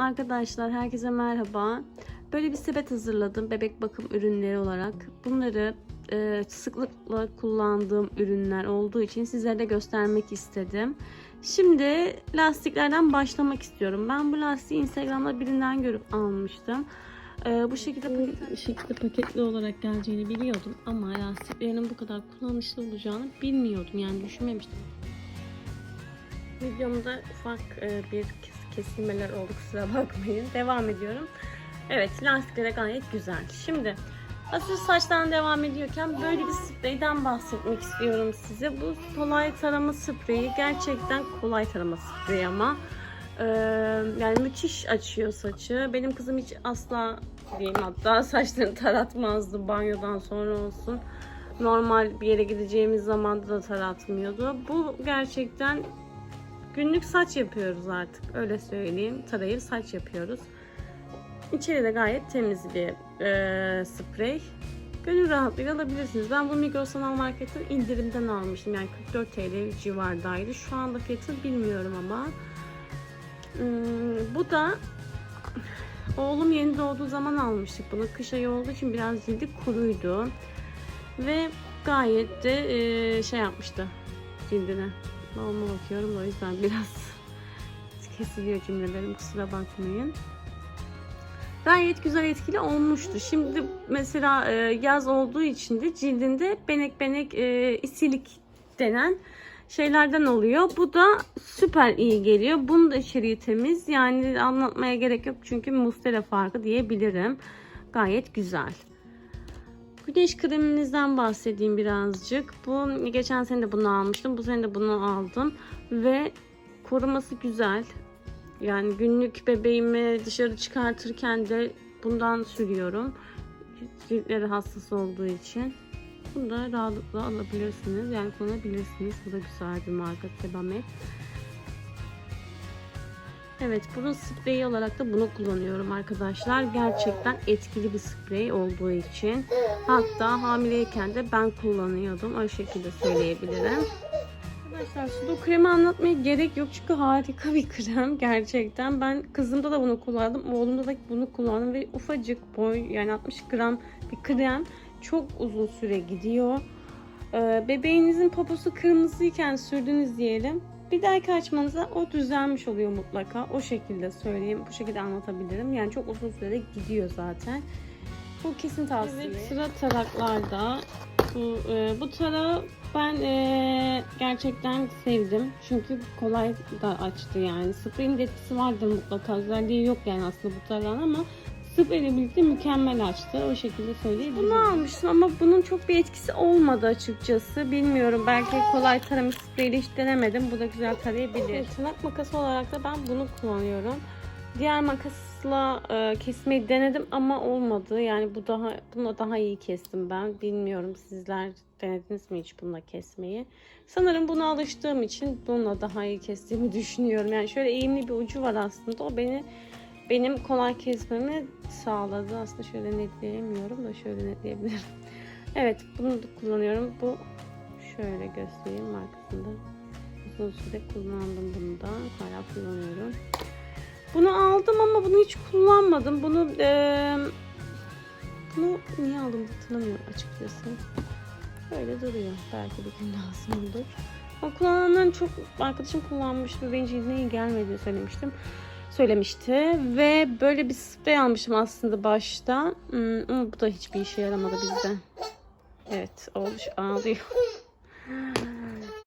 Arkadaşlar herkese merhaba. Böyle bir sepet hazırladım bebek bakım ürünleri olarak. Bunları e, sıklıkla kullandığım ürünler olduğu için sizlere de göstermek istedim. Şimdi lastiklerden başlamak istiyorum. Ben bu lastiği Instagram'da birinden görüp almıştım. E, bu şekilde paket, şekilde paketli olarak geleceğini biliyordum ama lastiklerinin bu kadar kullanışlı olacağını bilmiyordum. Yani düşünmemiştim. Videomda ufak e, bir kesilmeler oldu kusura bakmayın. Devam ediyorum. Evet lastiklere gayet güzel. Şimdi asıl saçtan devam ediyorken böyle bir spreyden bahsetmek istiyorum size. Bu kolay tarama spreyi gerçekten kolay tarama spreyi ama e, yani müthiş açıyor saçı. Benim kızım hiç asla diyeyim hatta saçlarını taratmazdı banyodan sonra olsun. Normal bir yere gideceğimiz zaman da taratmıyordu. Bu gerçekten Günlük saç yapıyoruz artık. Öyle söyleyeyim. Tarayıp saç yapıyoruz. İçeri de gayet temiz bir e, sprey. Gönül rahatlığıyla alabilirsiniz. Ben bu Migros Sanal Market'ten indirimden almıştım. Yani 44 TL civardaydı. Şu anda fiyatını bilmiyorum ama. Hmm, bu da oğlum yeni doğduğu zaman almıştık bunu. Kış ayı olduğu için biraz cildi kuruydu. Ve gayet de e, şey yapmıştı cildine. Babama bakıyorum da o yüzden biraz kesiliyor cümlelerim kusura bakmayın. Gayet güzel etkili olmuştu. Şimdi mesela e, yaz olduğu için de cildinde benek benek e, isilik denen şeylerden oluyor. Bu da süper iyi geliyor. Bunun da içeriği temiz. Yani anlatmaya gerek yok çünkü mustela farkı diyebilirim. Gayet güzel. Güneş kremimizden bahsedeyim birazcık. Bu geçen sene de bunu almıştım. Bu sene de bunu aldım. Ve koruması güzel. Yani günlük bebeğimi dışarı çıkartırken de bundan sürüyorum. Ciltleri hassas olduğu için. Bunu da rahatlıkla alabilirsiniz. Yani kullanabilirsiniz. Bu da güzel bir marka Sebamed. Evet burun spreyi olarak da bunu kullanıyorum arkadaşlar. Gerçekten etkili bir sprey olduğu için. Hatta hamileyken de ben kullanıyordum. O şekilde söyleyebilirim. Arkadaşlar sudo kremi anlatmaya gerek yok çünkü harika bir krem gerçekten. Ben kızımda da bunu kullandım. Oğlumda da bunu kullandım ve ufacık boy yani 60 gram bir krem çok uzun süre gidiyor. Ee, bebeğinizin poposu kırmızıyken sürdünüz diyelim. Bir dahaki açmanıza o düzelmiş oluyor mutlaka. O şekilde söyleyeyim. Bu şekilde anlatabilirim. Yani çok uzun sürede gidiyor zaten. Bu kesin tavsiye. Evet, sıra taraklarda. Bu, e, bu tarağı ben e, gerçekten sevdim. Çünkü kolay da açtı yani. De etkisi vardır mutlaka. Özelliği yok yani aslında bu tarağın ama spreyle birlikte mükemmel açtı. O şekilde söyleyebilirim. Bunu almıştım ama bunun çok bir etkisi olmadı açıkçası. Bilmiyorum. Belki kolay tarama spreyle hiç denemedim. Bu da güzel tarayabilir. Tırnak makası olarak da ben bunu kullanıyorum. Diğer makasla e, kesmeyi denedim ama olmadı. Yani bu daha bununla daha iyi kestim ben. Bilmiyorum sizler denediniz mi hiç bununla kesmeyi? Sanırım buna alıştığım için bununla daha iyi kestiğimi düşünüyorum. Yani şöyle eğimli bir ucu var aslında. O beni benim kolay kesmemi sağladı. Aslında şöyle netleyemiyorum da şöyle netleyebilirim. Evet bunu da kullanıyorum. Bu şöyle göstereyim markasında. Uzun süre kullandım bunu da. Hala kullanıyorum. Bunu aldım ama bunu hiç kullanmadım. Bunu eee bunu niye aldım hatırlamıyorum açıkçası. Böyle duruyor. Belki bir gün lazım olur. Ama kullananların çok arkadaşım kullanmış ve benim cildime iyi gelmediğini söylemiştim. Söylemişti ve böyle bir sprey almıştım aslında başta. Hmm, bu da hiçbir işe yaramadı bizde. Evet, oğluş ağlıyor.